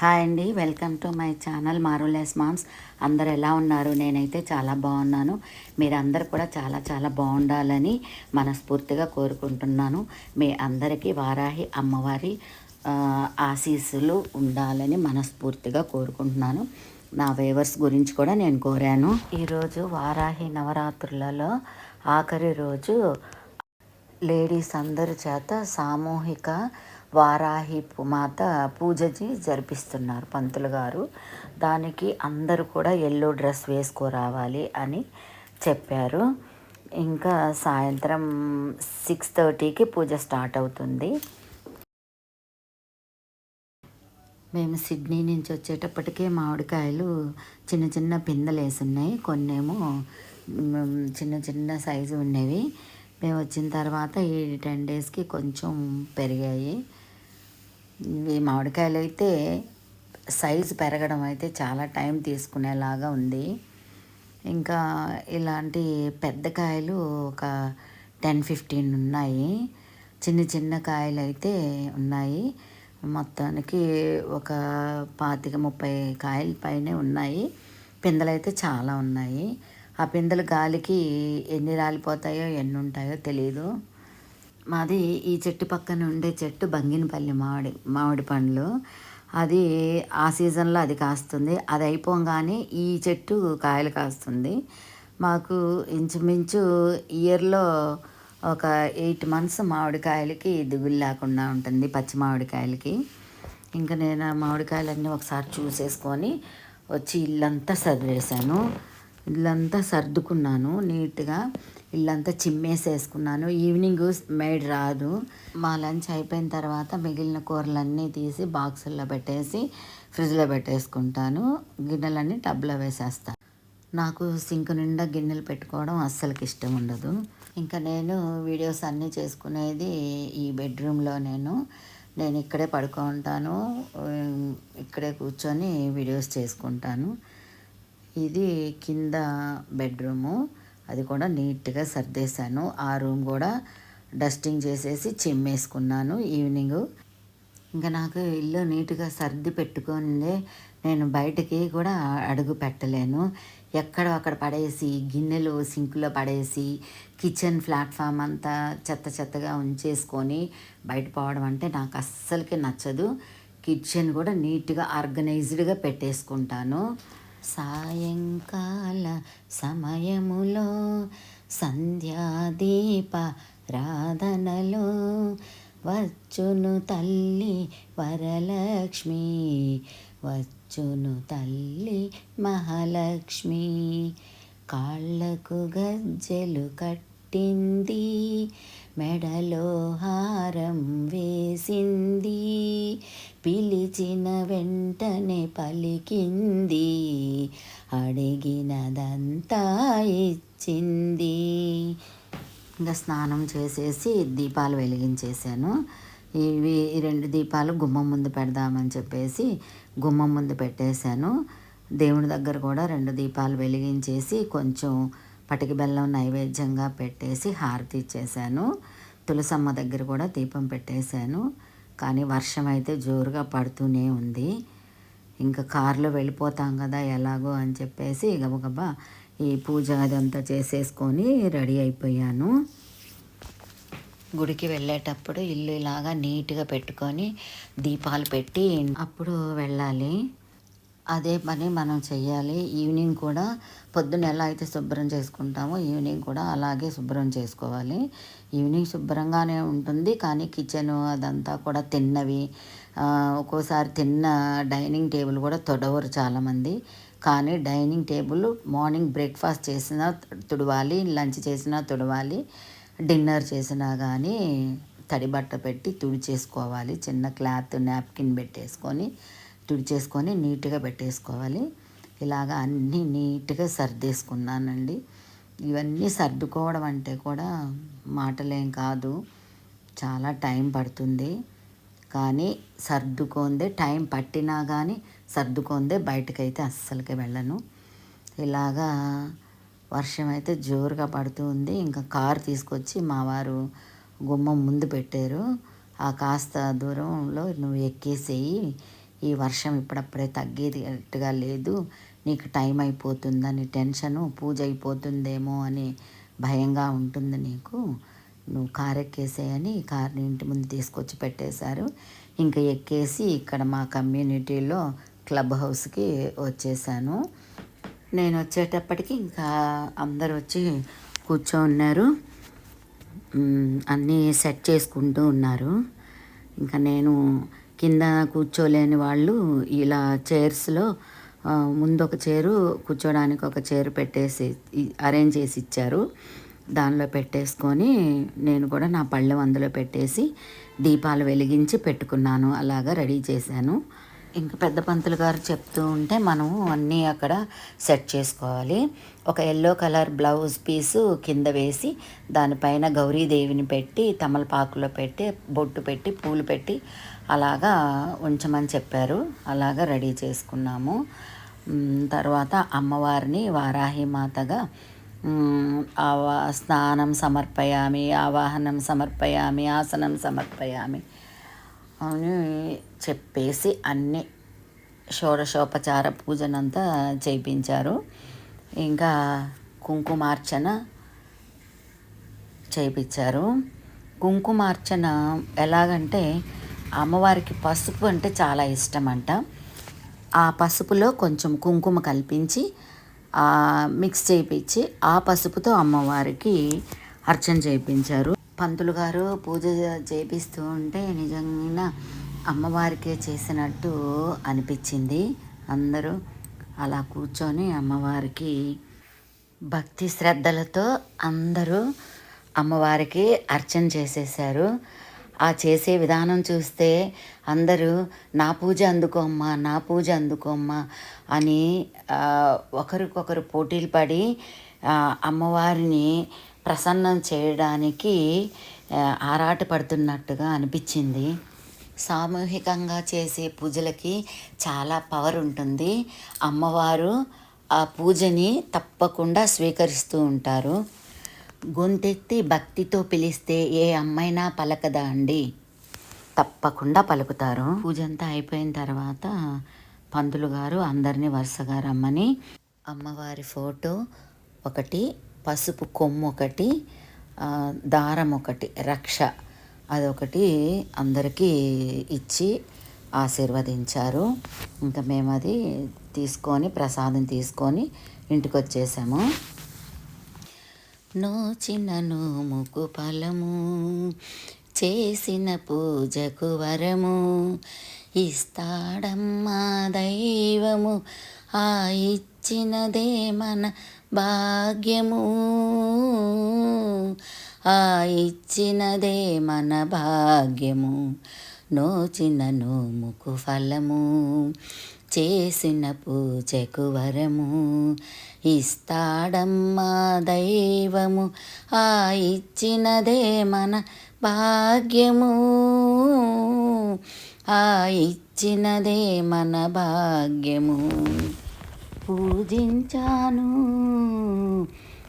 Hi అండి welcome to my channel marvellous moms. అందరు ఎలా ఉన్నారు? నేనైతే చాలా బాగున్నాను. మీరందరూ కూడా చాలా చాలా బాగుండాలని మనస్ఫూర్తిగా కోరుకుంటున్నాను. మీ అందరికీ వారాహి అమ్మవారి ఆశీస్సులు ఉండాలని మనస్ఫూర్తిగా కోరుకుంటున్నాను. నా వేవర్స్ గురించి కూడా నేను కోరాను. ఈరోజు వారాహి నవరాత్రులలో ఆఖరి రోజు లేడీస్ అందరి చేత సామూహిక వారాహిపు మాత పూజజీ జరిపిస్తున్నారు పంతులు గారు. దానికి అందరూ కూడా ఎల్లో డ్రెస్ వేసుకోరావాలి అని చెప్పారు. ఇంకా సాయంత్రం సిక్స్ థర్టీకి పూజ స్టార్ట్ అవుతుంది. మేము సిడ్నీ నుంచి వచ్చేటప్పటికే మామిడికాయలు చిన్న చిన్న పిందెలు వేసి ఉన్నాయి కొన్నేమో చిన్న చిన్న సైజు ఉన్నవి. మేము వచ్చిన తర్వాత ఈ టెన్ డేస్కి కొంచెం పెరిగాయి. ఈ మామిడికాయలు అయితే సైజు పెరగడం అయితే చాలా టైం తీసుకునేలాగా ఉంది. ఇంకా ఇలాంటి పెద్ద కాయలు ఒక టెన్ ఫిఫ్టీన్ ఉన్నాయి. చిన్న చిన్న కాయలు అయితే ఉన్నాయి. మొత్తానికి ఒక పాతిక ముప్పై కాయల పైనే ఉన్నాయి. పిందెలు అయితే చాలా ఉన్నాయి. ఆ పిందెలు గాలికి ఎన్ని రాలిపోతాయో ఎన్ని ఉంటాయో తెలియదు మాది ఈ చెట్టు పక్కన ఉండే చెట్టు బంగినపల్లి మామిడి మామిడి పండ్లు. అది ఆ సీజన్లో అది కాస్తుంది. అది అయిపోగానే ఈ చెట్టు కాయలు కాస్తుంది. మాకు ఇంచుమించు ఇయర్లో ఒక ఎయిట్ మంత్స్ మామిడికాయలకి దిగులు లేకుండా ఉంటుంది పచ్చి మామిడికాయలకి. ఇంకా నేను ఆ మామిడికాయలన్నీ ఒకసారి చూసేసుకొని వచ్చి ఇల్లంతా సర్దేశాను. ఇల్లంతా సర్దుకున్నాను నీట్గా. ఇల్లంతా చిమ్మేసేసుకున్నాను. ఈవినింగ్ మేడ్ రాదు. మా లంచ్ అయిపోయిన తర్వాత మిగిలిన కూరలన్నీ తీసి బాక్సుల్లో పెట్టేసి ఫ్రిడ్జ్లో పెట్టేసుకుంటాను. గిన్నెలన్నీ టబ్లో వేసేస్తాను నాకు సింక్ నిండా గిన్నెలు పెట్టుకోవడం అస్సలకి ఇష్టం ఉండదు. ఇంకా నేను వీడియోస్ అన్నీ చేసుకునేది ఈ బెడ్రూమ్లో నేను. నేను ఇక్కడే పడుకుంటాను ఇక్కడే కూర్చొని వీడియోస్ చేసుకుంటాను. ఇది కింద బెడ్రూము. అది కూడా నీట్గా సర్దేశాను. ఆ రూమ్ కూడా డస్టింగ్ చేసేసి చిమ్మేసుకున్నాను ఈవినింగ్. ఇంకా నాకు ఇల్లు నీట్గా సర్ది పెట్టుకుందే నేను బయటకి కూడా అడుగు పెట్టలేను. ఎక్కడ అక్కడ పడేసి గిన్నెలు సింకులో పడేసి కిచెన్ ప్లాట్ఫామ్ అంతా చెత్త చెత్తగా ఉంచేసుకొని బయట పోవడం అంటే నాకు అస్సలకి నచ్చదు. కిచెన్ కూడా నీట్గా ఆర్గనైజ్డ్గా పెట్టేసుకుంటాను. సాయంకాల సమయములో సంధ్యాదీప రాధనలో వచ్చును తల్లి వరలక్ష్మి వచ్చును తల్లి మహాలక్ష్మి. కాళ్ళకు గజ్జెలు కట్టింది మెడలో హారం వేసింది పిలిచిన వెంటనే పలికింది. అడిగినదంతా ఇచ్చింది. ఇంకా స్నానం చేసేసి దీపాలు వెలిగించేశాను. ఇవి రెండు దీపాలు గుమ్మం ముందు పెడదామని చెప్పేసి గుమ్మం ముందు పెట్టేశాను. దేవుడి దగ్గర కూడా రెండు దీపాలు వెలిగించేసి కొంచెం పటికి బెల్లం నైవేద్యంగా పెట్టేసి హారతి ఇచ్చేసాను తులసమ్మ దగ్గర కూడా దీపం పెట్టేశాను. కానీ వర్షం అయితే జోరుగా పడుతూనే ఉంది. ఇంకా కారులో వెళ్ళిపోతాం కదా ఎలాగో అని చెప్పేసి గబగబా ఈ పూజ అదంతా చేసేసుకొని రెడీ అయిపోయాను. గుడికి వెళ్ళేటప్పుడు ఇల్లు ఇలాగా నీట్గా పెట్టుకొని దీపాలు పెట్టి అప్పుడు వెళ్ళాలి. అదే పని మనం చేయాలి ఈవినింగ్ కూడా పొద్దున్న ఎలా అయితే శుభ్రం చేసుకుంటామో ఈవినింగ్ కూడా అలాగే శుభ్రం చేసుకోవాలి. ఈవినింగ్ శుభ్రంగానే ఉంటుంది. కానీ కిచెన్ అదంతా కూడా తిన్నవి ఒక్కోసారి తిన్న డైనింగ్ టేబుల్ కూడా తొడవరు చాలామంది. కానీ డైనింగ్ టేబుల్ మార్నింగ్ బ్రేక్ఫాస్ట్ చేసినా తుడవాలి లంచ్ చేసినా తుడవాలి డిన్నర్ చేసినా కానీ తడి బట్ట పెట్టి తుడిచేసుకోవాలి చిన్న క్లాత్ నాప్కిన్ పెట్టేసుకొని తుడిచేసుకొని నీట్గా పెట్టేసుకోవాలి. ఇలాగ అన్నీ నీట్గా సర్దేసుకున్నానండి. ఇవన్నీ సర్దుకోవడం అంటే కూడా మాటలేం కాదు. చాలా టైం పడుతుంది. కానీ సర్దుకోందే టైం పట్టినా కానీ సర్దుకోందే బయటకైతే అస్సలకి వెళ్ళను. ఇలాగా వర్షం అయితే జోరుగా పడుతూ ఉంది ఇంకా కారు తీసుకొచ్చి మా వారు గుమ్మం ముందు పెట్టారు. ఆ కాస్త దూరంలో నువ్వు ఎక్కేసేయి. ఈ వర్షం ఇప్పుడప్పుడే తగ్గేటట్టుగా లేదు. నీకు టైం అయిపోతుందని టెన్షను పూజ అయిపోతుందేమో అని భయంగా ఉంటుంది నీకు. నువ్వు కారు ఎక్కేసేయని కార్ని ఇంటి ముందు తీసుకొచ్చి పెట్టేశారు. ఇంకా ఎక్కేసి ఇక్కడ మా కమ్యూనిటీలో క్లబ్ హౌస్కి వచ్చేసాను. నేను వచ్చేటప్పటికి ఇంకా అందరు వచ్చి కూర్చో ఉన్నారు. అన్నీ సెట్ చేసుకుంటూ ఉన్నారు. ఇంకా నేను కింద కూర్చోలేని వాళ్ళు ఇలా చైర్స్లో ముందు ఒక చైరు కూర్చోడానికి ఒక చైర్ పెట్టేసి అరేంజ్ చేసి ఇచ్చారు. దానిలో పెట్టేసుకొని నేను కూడా నా పళ్ళు అందులో పెట్టేసి దీపాలు వెలిగించి పెట్టుకున్నాను. అలాగా రెడీ చేశాను. ఇంకా పెద్ద పంతులు గారు చెప్తూ ఉంటే మనము అన్నీ అక్కడ సెట్ చేసుకోవాలి. ఒక ఎల్లో కలర్ బ్లౌజ్ పీసు కింద వేసి దానిపైన గౌరీదేవిని పెట్టి తమలపాకులో పెట్టి బొట్టు పెట్టి పూలు పెట్టి అలాగా ఉంచమని చెప్పారు. అలాగా రెడీ చేసుకున్నాము. తర్వాత అమ్మవారిని వారాహి మాతగా ఆవా స్నానం సమర్పయామి ఆవాహనం సమర్పయామి ఆసనం సమర్పయామి అని చెప్పేసి అన్ని షోడశోపచార పూజనంతా చేయించారు ఇంకా కుంకుమార్చన చేయించారు కుంకుమార్చన ఎలాగంటే అమ్మవారికి పసుపు అంటే చాలా ఇష్టం అంట ఆ పసుపులో కొంచెం కుంకుమ కల్పించి మిక్స్ చేయించి ఆ పసుపుతో అమ్మవారికి అర్చన చేయించారు పంతులు గారు పూజ చేపిస్తూ ఉంటే నిజంగా అమ్మవారికే చేసినట్టు అనిపించింది. అందరూ అలా కూర్చొని అమ్మవారికి భక్తి శ్రద్ధలతో అందరూ అమ్మవారికి అర్చన చేసేసారు ఆ చేసే విధానం చూస్తే అందరూ నా పూజ అందుకోమ్మా నా పూజ అందుకోమ్మా అని ఒకరికొకరు పోటీలు పడి అమ్మవారిని ప్రసన్నం చేయడానికి ఆరాట ఆరాటపడుతున్నట్టుగా అనిపించింది. సామూహికంగా చేసే పూజలకి చాలా పవర్ ఉంటుంది. అమ్మవారు ఆ పూజని తప్పకుండా స్వీకరిస్తూ ఉంటారు. గొంతెత్తి భక్తితో పిలిస్తే ఏ అమ్మైనా పలకదా అండి? తప్పకుండా పలుకుతారు. పూజ అంతా అయిపోయిన తర్వాత పంతులు గారు అందరినీ వరుసగా రమ్మని అమ్మవారి ఫోటో ఒకటి పసుపు కొమ్ము ఒకటి దారం ఒకటి రక్ష అదొకటి అందరికీ ఇచ్చి ఆశీర్వదించారు. ఇంకా మేము అది తీసుకొని ప్రసాదం తీసుకొని ఇంటికి వచ్చేసాము నోచిన నోముకు ఫలము చేసిన పూజకు వరము. ఇస్తాడమ్మా దైవము ఆ ఇచ్చినదే మన భాగ్యము. ఆ ఇచ్చినదే మన భాగ్యము. నోచిన నోముకు ఫలము చేసిన పూజకు వరము. ఇస్తాడమ్మా దైవము ఆ ఇచ్చినదే మన భాగ్యము. ఆ ఇచ్చినదే మన భాగ్యము. పూజించాను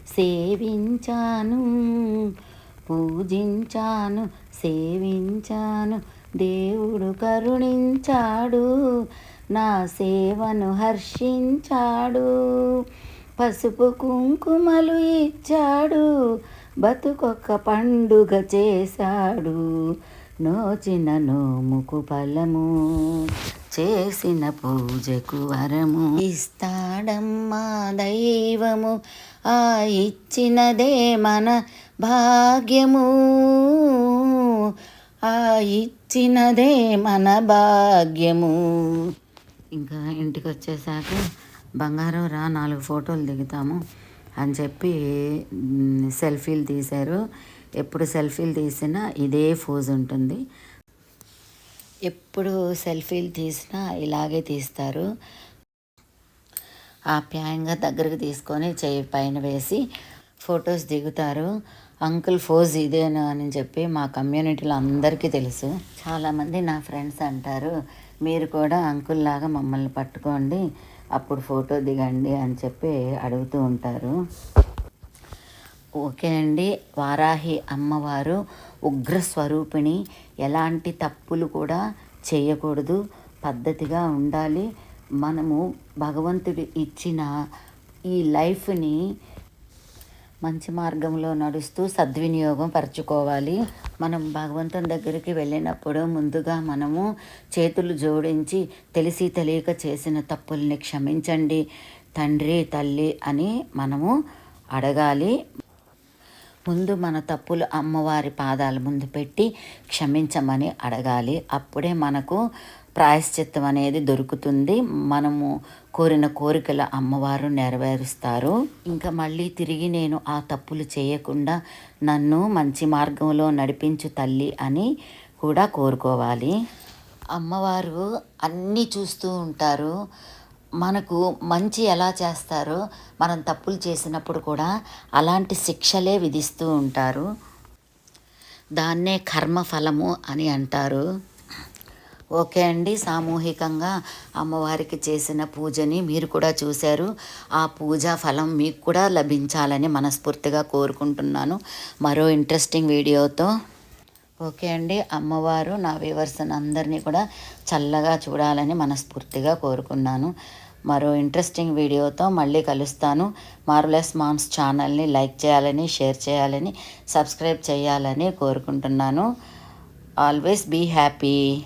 సేవించాను. పూజించాను సేవించాను దేవుడు కరుణించాడు నా సేవను హర్షించాడు. పసుపు కుంకుమలు ఇచ్చాడు బతుకొక్క పండుగ చేశాడు. నోచిన నోముకు ఫలము చేసిన పూజకు వరము. ఇస్తాడమ్మా దైవము ఆ ఇచ్చినదే మన భాగ్యము. ఆ ఇచ్చినదే మన భాగ్యము. ఇంకా ఇంటికి వచ్చేసాక బంగారం రా నాలుగు ఫోటోలు దిగుతాము అని చెప్పి సెల్ఫీలు తీశారు. ఎప్పుడు సెల్ఫీలు తీసినా ఇదే ఫోజ్ ఉంటుంది. ఎప్పుడు సెల్ఫీలు తీసినా ఇలాగే తీస్తారు. ఆప్యాయంగా దగ్గరకు తీసుకొని చేయి పైన వేసి ఫొటోస్ దిగుతారు. అంకుల్ ఫోజ్ ఇదేనా అని చెప్పి మా కమ్యూనిటీలో అందరికీ తెలుసు. చాలామంది నా ఫ్రెండ్స్ అంటారు మీరు కూడా అంకుల్ లాగా మమ్మల్ని పట్టుకోండి అప్పుడు ఫోటో దిగండి అని చెప్పి అడుగుతూ ఉంటారు. ఓకే అండి. వారాహి అమ్మవారు ఉగ్ర స్వరూపిణి ఎలాంటి తప్పులు కూడా చేయకూడదు పద్ధతిగా ఉండాలి. మనము భగవంతుడు ఇచ్చిన ఈ లైఫ్ని మంచి మార్గంలో నడుస్తూ సద్వినియోగం పరచుకోవాలి. మనం భగవంతుని దగ్గరికి వెళ్ళినప్పుడు ముందుగా మనము చేతులు జోడించి తెలిసి తెలియక చేసిన తప్పుల్ని క్షమించండి. తండ్రి తల్లి అని మనము అడగాలి. ముందు మన తప్పులు అమ్మవారి పాదాల ముందు పెట్టి క్షమించమని అడగాలి. అప్పుడే మనకు ప్రాయశ్చిత్తం అనేది దొరుకుతుంది. మనము కోరిన కోరికల అమ్మవారు నెరవేరుస్తారు. ఇంకా మళ్ళీ తిరిగి నేను ఆ తప్పులు చేయకుండా నన్ను మంచి మార్గంలో నడిపించు తల్లి అని కూడా కోరుకోవాలి. అమ్మవారు అన్నీ చూస్తూ ఉంటారు. మనకు మంచి ఎలా చేస్తారో మనం తప్పులు చేసినప్పుడు కూడా అలాంటి శిక్షలే విధిస్తూ ఉంటారు. దాన్నే కర్మఫలము అని అంటారు. ఓకే అండి. సామూహికంగా అమ్మవారికి చేసిన పూజని మీరు కూడా చూశారు. ఆ పూజా ఫలం మీకు కూడా లభించాలని మనస్ఫూర్తిగా కోరుకుంటున్నాను. మరో ఇంట్రెస్టింగ్ వీడియోతో. ఓకే అండి. అమ్మవారు నా వ్యూవర్స్ అందరినీ కూడా చల్లగా చూడాలని మనస్ఫూర్తిగా కోరుకున్నాను. మరో ఇంట్రెస్టింగ్ వీడియోతో మళ్ళీ కలుస్తాను. మార్వలెస్ మామ్స్ ఛానల్ని లైక్ చేయాలని షేర్ చేయాలని సబ్స్క్రైబ్ చేయాలని కోరుకుంటున్నాను. Always be happy.